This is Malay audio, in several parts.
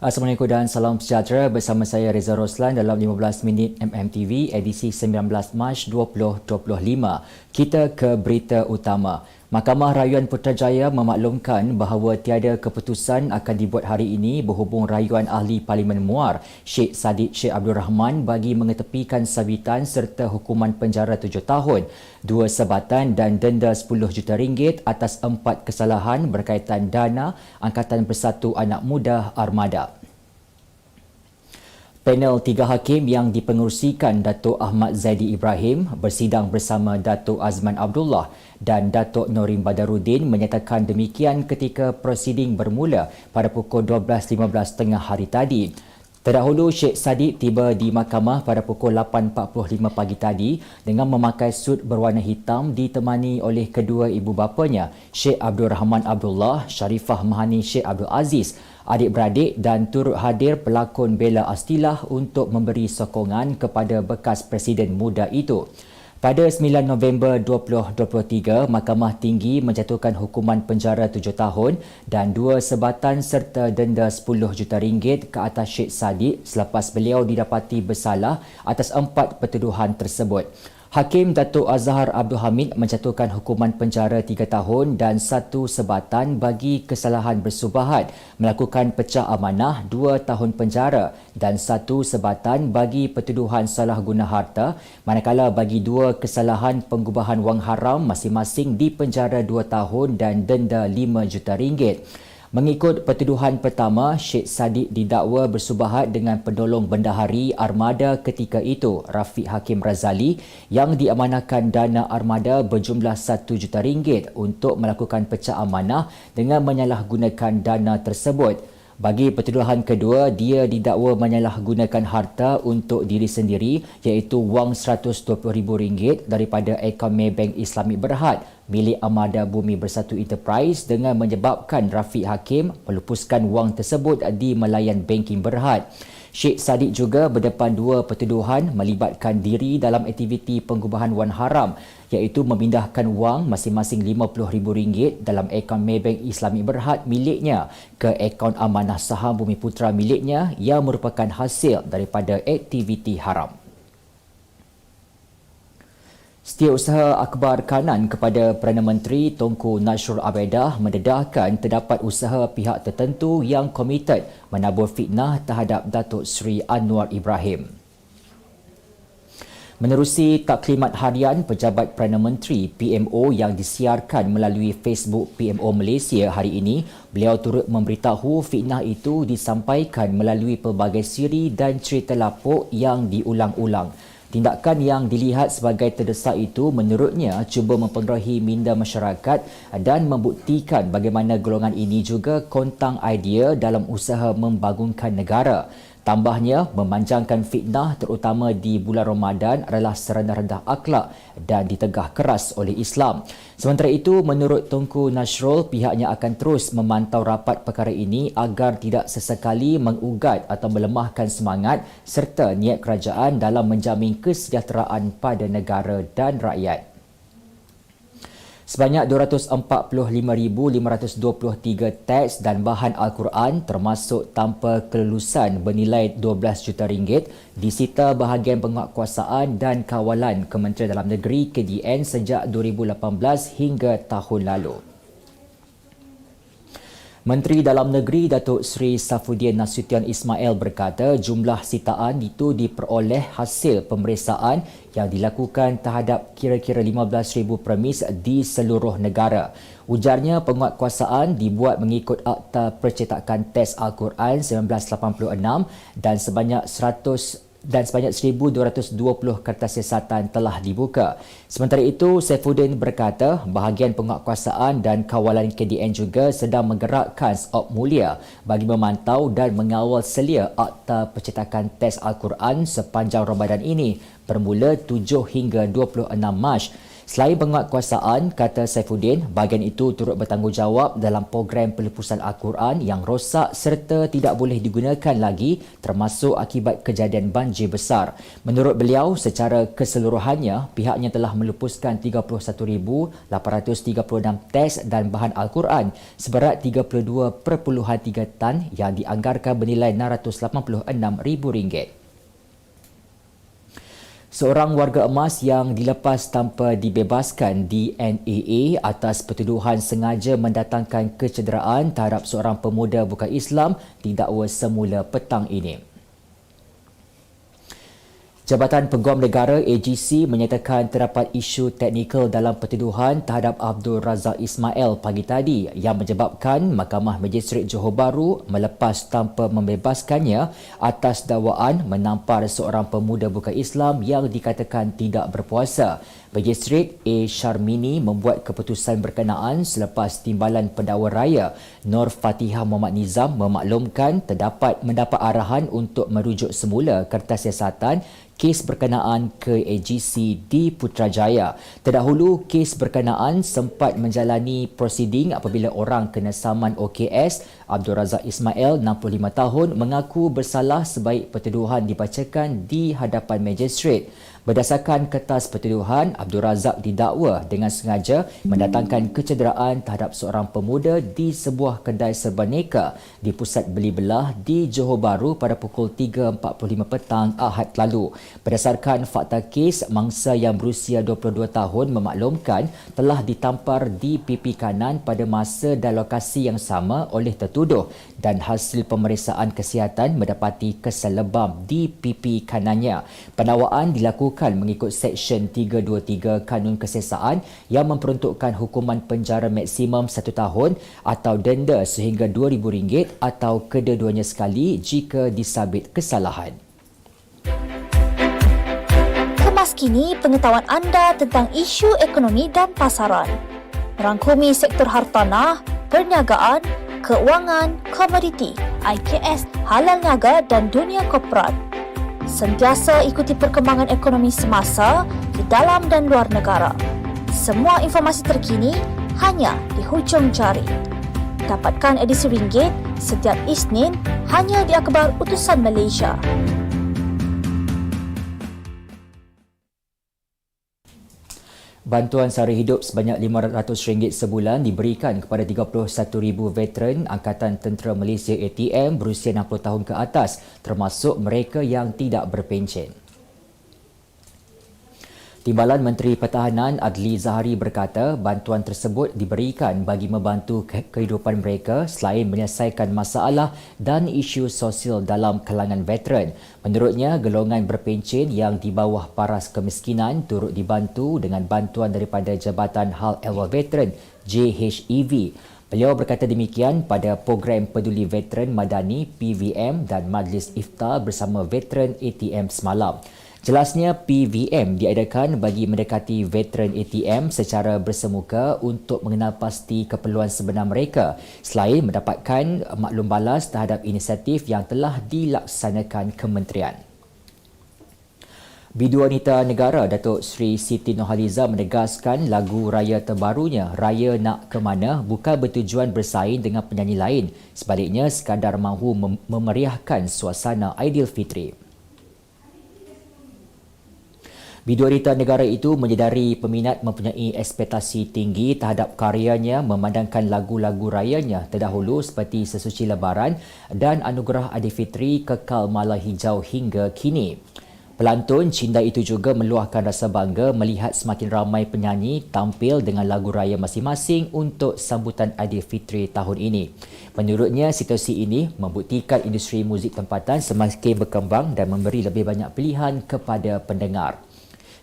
Assalamualaikum dan salam sejahtera bersama saya Reza Roslan dalam 15 minit MMTV edisi 19 Mac 2025. Kita ke berita utama. Mahkamah Rayuan Putrajaya memaklumkan bahawa tiada keputusan akan dibuat hari ini berhubung rayuan ahli Parlimen Muar Sheikh Sadid Sheikh Abdul Rahman bagi mengetepikan sabitan serta hukuman penjara tujuh tahun, dua sebatan dan denda 10 juta ringgit atas empat kesalahan berkaitan dana Angkatan Bersatu Anak Muda Armada. Panel tiga hakim yang dipengerusikan Datuk Ahmad Zaidi Ibrahim bersidang bersama Datuk Azman Abdullah dan Datuk Norim Badaruddin menyatakan demikian ketika prosiding bermula pada pukul 12.15 tengah hari tadi. Terdahulu Sheikh Sadiq tiba di mahkamah pada pukul 8.45 pagi tadi dengan memakai sut berwarna hitam ditemani oleh kedua ibu bapanya Sheikh Abdul Rahman Abdullah, Sharifah Mahani Sheikh Abdul Aziz adik-beradik dan turut hadir pelakon Bella Astilah untuk memberi sokongan kepada bekas Presiden muda itu. Pada 9 November 2023, Mahkamah Tinggi menjatuhkan hukuman penjara 7 tahun dan dua sebatan serta denda 10 juta ringgit ke atas Syed Sadiq selepas beliau didapati bersalah atas empat pertuduhan tersebut. Hakim Datuk Azhar Abdul Hamid menjatuhkan hukuman penjara tiga tahun dan satu sebatan bagi kesalahan bersubahat melakukan pecah amanah dua tahun penjara dan satu sebatan bagi pertuduhan salah guna harta manakala bagi dua kesalahan pengubahan wang haram masing-masing di penjara dua tahun dan denda lima juta ringgit. Mengikut pertuduhan pertama, Syed Saddiq didakwa bersubahat dengan penolong bendahari armada ketika itu, Rafiq Hakim Razali, yang diamanahkan dana armada berjumlah 1 juta ringgit untuk melakukan pecah amanah dengan menyalahgunakan dana tersebut. Bagi pertuduhan kedua, dia didakwa menyalahgunakan harta untuk diri sendiri iaitu wang RM120,000 daripada akaun Maybank Islamic Berhad milik Amada Bumi Bersatu Enterprise dengan menyebabkan Rafiq Hakim melupuskan wang tersebut di Melayan Banking Berhad. Syed Saddiq juga berdepan dua pertuduhan melibatkan diri dalam aktiviti pengubahan wang haram iaitu memindahkan wang masing-masing RM50,000 dalam akaun Maybank Islamic Berhad miliknya ke akaun amanah saham Bumi Putra miliknya yang merupakan hasil daripada aktiviti haram. Setiausaha Akbar Kanan kepada Perdana Menteri Tunku Nasrul Abedah mendedahkan terdapat usaha pihak tertentu yang komited menabur fitnah terhadap Datuk Seri Anwar Ibrahim. Menerusi taklimat harian Pejabat Perdana Menteri PMO yang disiarkan melalui Facebook PMO Malaysia hari ini, beliau turut memberitahu fitnah itu disampaikan melalui pelbagai siri dan cerita lapuk yang diulang-ulang. Tindakan yang dilihat sebagai terdesak itu menurutnya cuba mempengaruhi minda masyarakat dan membuktikan bagaimana golongan ini juga kontang idea dalam usaha membangunkan negara. Tambahnya, memanjangkan fitnah terutama di bulan Ramadan adalah serendah-rendah akhlak dan ditegah keras oleh Islam. Sementara itu, menurut Tunku Nasrul, pihaknya akan terus memantau rapat perkara ini agar tidak sesekali mengugat atau melemahkan semangat serta niat kerajaan dalam menjamin kesejahteraan pada negara dan rakyat. Sebanyak 245,523 teks dan bahan Al-Quran termasuk tanpa kelulusan bernilai 12 juta ringgit disita bahagian penguatkuasaan dan kawalan Kementerian Dalam Negeri KDN sejak 2018 hingga tahun lalu. Menteri Dalam Negeri Datuk Seri Safuddin Nasution Ismail berkata jumlah sitaan itu diperoleh hasil pemeriksaan yang dilakukan terhadap kira-kira 15,000 premis di seluruh negara. Ujarnya penguatkuasaan dibuat mengikut Akta Percetakan Test Al-Quran 1986 dan sebanyak 100 dan sebanyak 1,220 kertas siasatan telah dibuka. Sementara itu, Saifuddin berkata bahagian penguatkuasaan dan kawalan KDN juga sedang menggerakkan SOP mulia bagi memantau dan mengawal selia akta percetakan test Al-Quran sepanjang Ramadan ini bermula 7 hingga 26 Mac. Selain penguatkuasaan, kata Saifuddin, bahagian itu turut bertanggungjawab dalam program pelepasan Al-Quran yang rosak serta tidak boleh digunakan lagi termasuk akibat kejadian banjir besar. Menurut beliau, secara keseluruhannya, pihaknya telah melepuskan 31,836 teks dan bahan Al-Quran seberat 32.3 tan yang dianggarkan bernilai RM686,000. Seorang warga emas yang dilepas tanpa dibebaskan di NAA atas pertuduhan sengaja mendatangkan kecederaan terhadap seorang pemuda bukan Islam didakwa semula petang ini. Jabatan Peguam Negara AGC menyatakan terdapat isu teknikal dalam pertuduhan terhadap Abdul Razak Ismail pagi tadi yang menyebabkan Mahkamah Magistrate Johor Bahru melepas tanpa membebaskannya atas dakwaan menampar seorang pemuda bukan Islam yang dikatakan tidak berpuasa. Magistrate A. Sharmini membuat keputusan berkenaan selepas timbalan pendakwa raya Nur Fatihah Muhammad Nizam memaklumkan terdapat mendapat arahan untuk merujuk semula kertas siasatan kes berkenaan ke AGC di Putrajaya. Terdahulu, kes berkenaan sempat menjalani prosiding apabila orang kena saman OKS Abdul Razak Ismail, 65 tahun, mengaku bersalah sebaik pertuduhan dibacakan di hadapan magistrate. Berdasarkan kertas pertuduhan, Abdul Razak didakwa dengan sengaja mendatangkan kecederaan terhadap seorang pemuda di sebuah kedai serbaneka di pusat beli belah di Johor Bahru pada pukul 3.45 petang Ahad lalu. Berdasarkan fakta kes, mangsa yang berusia 22 tahun memaklumkan telah ditampar di pipi kanan pada masa dan lokasi yang sama oleh tertuduh dan hasil pemeriksaan kesihatan mendapati kesal lebam di pipi kanannya. Penakwaan dilakukan dilakukan mengikut Seksyen 323 Kanun Kesesaan yang memperuntukkan hukuman penjara maksimum satu tahun atau denda sehingga RM2,000 atau kedua-duanya sekali jika disabit kesalahan. Kemas kini pengetahuan anda tentang isu ekonomi dan pasaran. Merangkumi sektor hartanah, perniagaan, keuangan, komoditi, IKS, halal niaga dan dunia korporat sentiasa ikuti perkembangan ekonomi semasa di dalam dan luar negara. Semua informasi terkini hanya di hujung jari. Dapatkan edisi ringgit setiap Isnin hanya di Akhbar Utusan Malaysia. Bantuan sara hidup sebanyak RM500 sebulan diberikan kepada 31,000 veteran Angkatan Tentera Malaysia ATM berusia 60 tahun ke atas termasuk mereka yang tidak berpencen. Timbalan Menteri Pertahanan Adli Zahari berkata bantuan tersebut diberikan bagi membantu kehidupan mereka selain menyelesaikan masalah dan isu sosial dalam kalangan veteran. Menurutnya, golongan berpencen yang di bawah paras kemiskinan turut dibantu dengan bantuan daripada Jabatan Hal Ehwal Veteran JHEV. Beliau berkata demikian pada program Peduli Veteran Madani PVM dan Majlis Iftar bersama Veteran ATM semalam. Jelasnya PVM diadakan bagi mendekati veteran ATM secara bersemuka untuk mengenal pasti keperluan sebenar mereka selain mendapatkan maklum balas terhadap inisiatif yang telah dilaksanakan kementerian. Bidu Wanita Negara Datuk Sri Siti Nohaliza menegaskan lagu raya terbarunya Raya Nak Ke Mana bukan bertujuan bersaing dengan penyanyi lain sebaliknya sekadar mahu memeriahkan suasana Aidilfitri. Biduarita negara itu menyedari peminat mempunyai ekspektasi tinggi terhadap karyanya memandangkan lagu-lagu rayanya terdahulu seperti Sesuci Lebaran dan Anugerah Aidilfitri kekal mala hijau hingga kini. Pelantun cinta itu juga meluahkan rasa bangga melihat semakin ramai penyanyi tampil dengan lagu raya masing-masing untuk sambutan Aidilfitri tahun ini. Menurutnya, situasi ini membuktikan industri muzik tempatan semakin berkembang dan memberi lebih banyak pilihan kepada pendengar.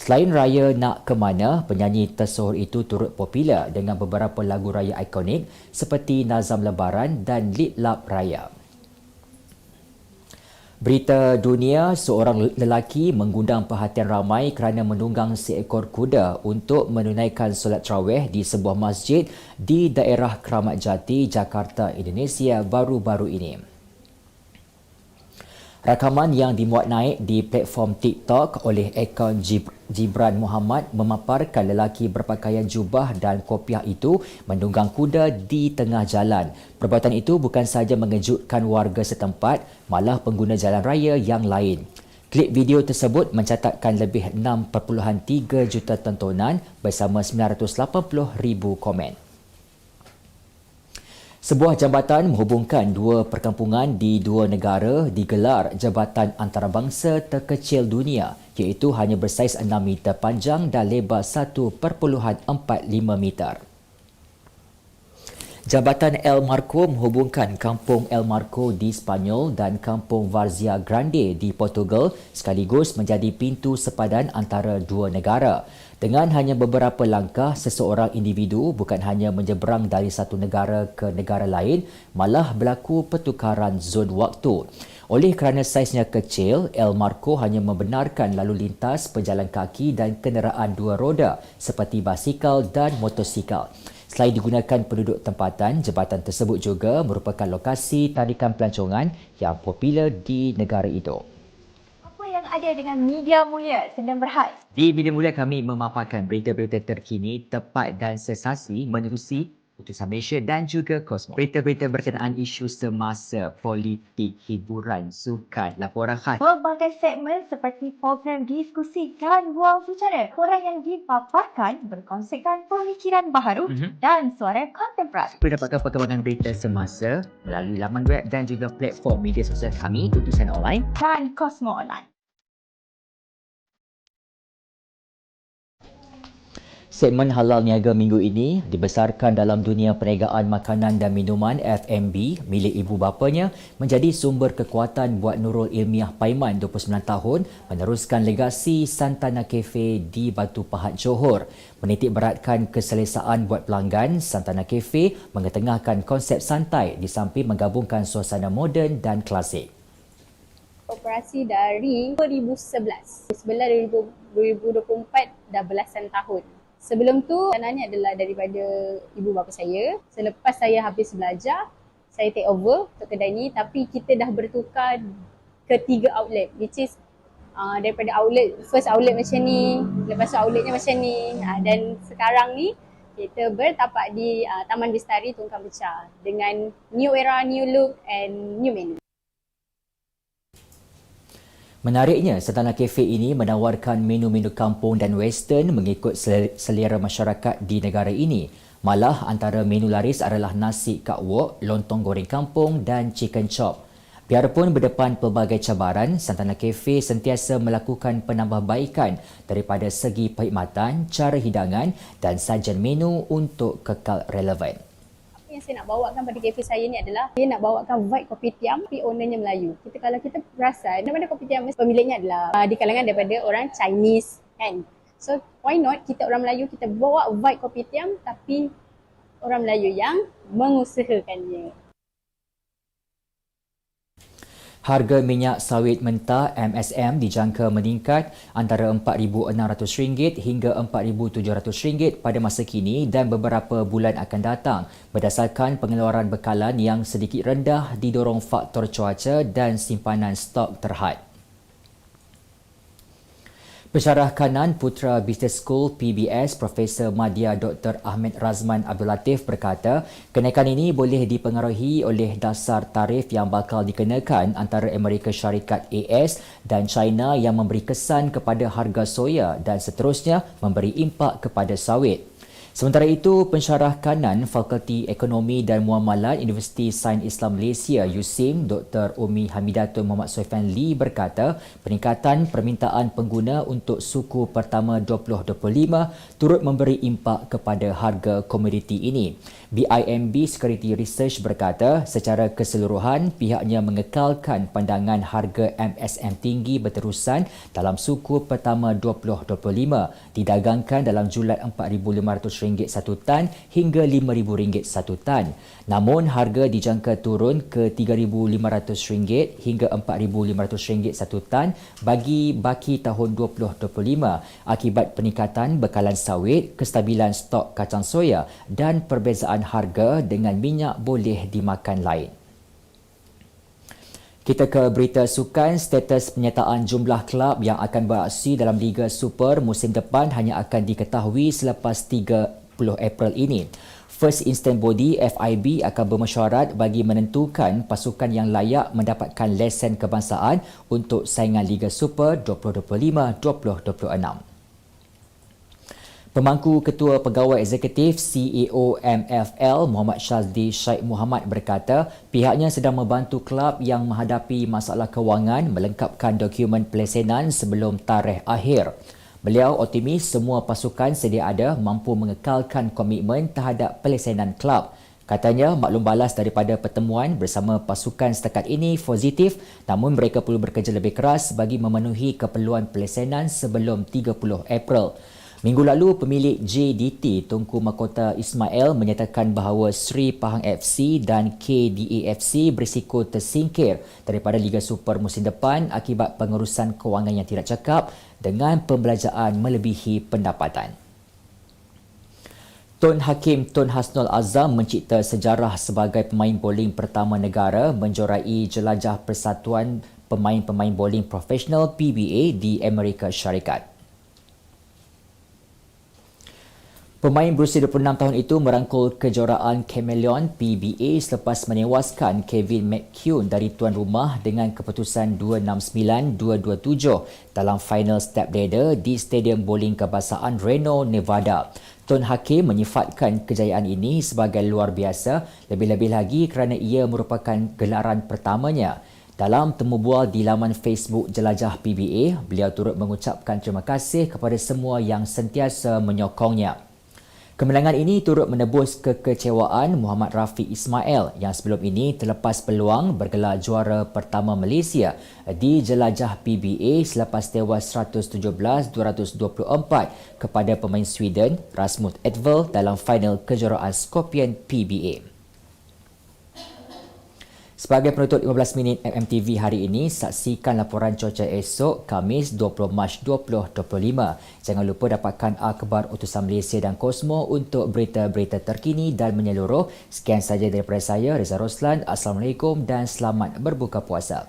Selain raya Nak Ke Mana, penyanyi tersohor itu turut popular dengan beberapa lagu raya ikonik seperti Nazam Lebaran dan Lit Lap Raya. Berita dunia, seorang lelaki mengundang perhatian ramai kerana menunggang seekor kuda untuk menunaikan solat terawih di sebuah masjid di daerah Keramat Jati, Jakarta, Indonesia baru-baru ini. Rakaman yang dimuat naik di platform TikTok oleh akaun Jib- Jibran Muhammad memaparkan lelaki berpakaian jubah dan kopiah itu menunggang kuda di tengah jalan. Perbuatan itu bukan sahaja mengejutkan warga setempat, malah pengguna jalan raya yang lain. Klip video tersebut mencatatkan lebih 6.3 juta tontonan bersama 980 ribu komen. Sebuah jambatan menghubungkan dua perkampungan di dua negara digelar Jabatan Antarabangsa terkecil dunia iaitu hanya bersaiz 6 meter panjang dan lebar 1.45 meter. Jabatan El Marco menghubungkan Kampung El Marco di Spanyol dan Kampung Varzia Grande di Portugal sekaligus menjadi pintu sepadan antara dua negara. Dengan hanya beberapa langkah, seseorang individu bukan hanya menyeberang dari satu negara ke negara lain, malah berlaku pertukaran zon waktu. Oleh kerana saiznya kecil, El Marco hanya membenarkan lalu lintas pejalan kaki dan kenderaan dua roda seperti basikal dan motosikal. Selain digunakan penduduk tempatan, jabatan tersebut juga merupakan lokasi tarikan pelancongan yang popular di negara itu. Apa yang ada dengan media mulia Sendang Berhad? Di Media Mulia kami memaparkan berita-berita terkini, tepat dan sensasi menerusi Putusan Malaysia dan juga Kosmos. Berita-berita berkenaan isu semasa, politik, hiburan, sukan, laporan khas. Pelbagai segmen seperti program diskusi dan ruang bicara. Orang yang dipaparkan berkongsikan pemikiran baharu Mhm. dan suara kontemporari. Boleh dapatkan perkembangan berita semasa melalui laman web dan juga platform media sosial kami, Putusan Online. Dan Kosmo Online. Segmen halal niaga minggu ini dibesarkan dalam dunia perniagaan makanan dan minuman FMB milik ibu bapanya menjadi sumber kekuatan buat Nurul Ilmiah Paiman 29 tahun meneruskan legasi Santana Cafe di Batu Pahat Johor. Menitik beratkan keselesaan buat pelanggan, Santana Cafe mengetengahkan konsep santai di samping menggabungkan suasana moden dan klasik. operasi dari 2011. Sebelah 2024 dah belasan tahun. Sebelum tu dananya adalah daripada ibu bapa saya. Selepas saya habis belajar, saya take over untuk kedai ni tapi kita dah bertukar ke tiga outlet which is uh, daripada outlet first outlet macam ni, lepas tu outletnya macam ni uh, dan sekarang ni kita bertapak di uh, Taman Bestari Tungkang Pecah dengan new era, new look and new menu. Menariknya, Santana Cafe ini menawarkan menu-menu kampung dan western mengikut sel- selera masyarakat di negara ini. Malah antara menu laris adalah nasi kak wok, lontong goreng kampung dan chicken chop. Biarpun berdepan pelbagai cabaran, Santana Cafe sentiasa melakukan penambahbaikan daripada segi perkhidmatan, cara hidangan dan sajian menu untuk kekal relevan. Yang saya nak bawakan pada kafe saya ni adalah saya nak bawakan vibe kopi tiam tapi ownernya Melayu. Kita kalau kita perasan mana-mana kopi tiam pemiliknya adalah uh, di kalangan daripada orang Chinese kan. So why not kita orang Melayu kita bawa vibe kopi tiam tapi orang Melayu yang mengusahakannya. Harga minyak sawit mentah MSM dijangka meningkat antara RM4,600 hingga RM4,700 pada masa kini dan beberapa bulan akan datang berdasarkan pengeluaran bekalan yang sedikit rendah didorong faktor cuaca dan simpanan stok terhad. Pensyarah kanan Putra Business School PBS Profesor Madya Dr. Ahmed Razman Abdul Latif berkata, kenaikan ini boleh dipengaruhi oleh dasar tarif yang bakal dikenakan antara Amerika Syarikat AS dan China yang memberi kesan kepada harga soya dan seterusnya memberi impak kepada sawit. Sementara itu, pensyarah kanan Fakulti Ekonomi dan Muamalat Universiti Sains Islam Malaysia USIM Dr. Umi Hamidatun Muhammad Soifan Lee berkata peningkatan permintaan pengguna untuk suku pertama 2025 turut memberi impak kepada harga komoditi ini. BIMB Security Research berkata secara keseluruhan pihaknya mengekalkan pandangan harga MSM tinggi berterusan dalam suku pertama 2025 didagangkan dalam julat RM4,500 satu tan hingga RM5,000 satu tan. Namun harga dijangka turun ke RM3,500 hingga RM4,500 satu tan bagi baki tahun 2025 akibat peningkatan bekalan sawit, kestabilan stok kacang soya dan perbezaan harga dengan minyak boleh dimakan lain. Kita ke berita sukan, status penyertaan jumlah kelab yang akan beraksi dalam Liga Super musim depan hanya akan diketahui selepas 30 April ini. First Instant Body FIB akan bermesyuarat bagi menentukan pasukan yang layak mendapatkan lesen kebangsaan untuk saingan Liga Super 2025-2026. Pemangku Ketua Pegawai Eksekutif CEO MFL Muhammad Syazdi Syed Muhammad berkata pihaknya sedang membantu kelab yang menghadapi masalah kewangan melengkapkan dokumen pelesenan sebelum tarikh akhir. Beliau optimis semua pasukan sedia ada mampu mengekalkan komitmen terhadap pelesenan kelab. Katanya maklum balas daripada pertemuan bersama pasukan setakat ini positif namun mereka perlu bekerja lebih keras bagi memenuhi keperluan pelesenan sebelum 30 April. Minggu lalu, pemilik JDT Tunku Mahkota Ismail menyatakan bahawa Sri Pahang FC dan KDA FC berisiko tersingkir daripada Liga Super musim depan akibat pengurusan kewangan yang tidak cakap dengan pembelajaan melebihi pendapatan. Tun Hakim Tun Hasnul Azam mencipta sejarah sebagai pemain bowling pertama negara menjorai jelajah Persatuan Pemain-Pemain Bowling Profesional PBA di Amerika Syarikat. Pemain berusia 26 tahun itu merangkul kejuaraan Chameleon PBA selepas menewaskan Kevin McCune dari tuan rumah dengan keputusan 269-227 dalam final step ladder di Stadium Bowling Kebangsaan Reno, Nevada. Tun Hakim menyifatkan kejayaan ini sebagai luar biasa lebih-lebih lagi kerana ia merupakan gelaran pertamanya. Dalam temu bual di laman Facebook Jelajah PBA, beliau turut mengucapkan terima kasih kepada semua yang sentiasa menyokongnya. Kemenangan ini turut menebus kekecewaan Muhammad Rafiq Ismail yang sebelum ini terlepas peluang bergelar juara pertama Malaysia di jelajah PBA selepas tewas 117-224 kepada pemain Sweden Rasmus Edvall dalam final kejuaraan Scorpion PBA. Sebagai penutup 15 minit MMTV hari ini, saksikan laporan cuaca esok Kamis 20 Mac 2025. Jangan lupa dapatkan akhbar utusan Malaysia dan Kosmo untuk berita-berita terkini dan menyeluruh. Sekian saja daripada saya, Reza Roslan. Assalamualaikum dan selamat berbuka puasa.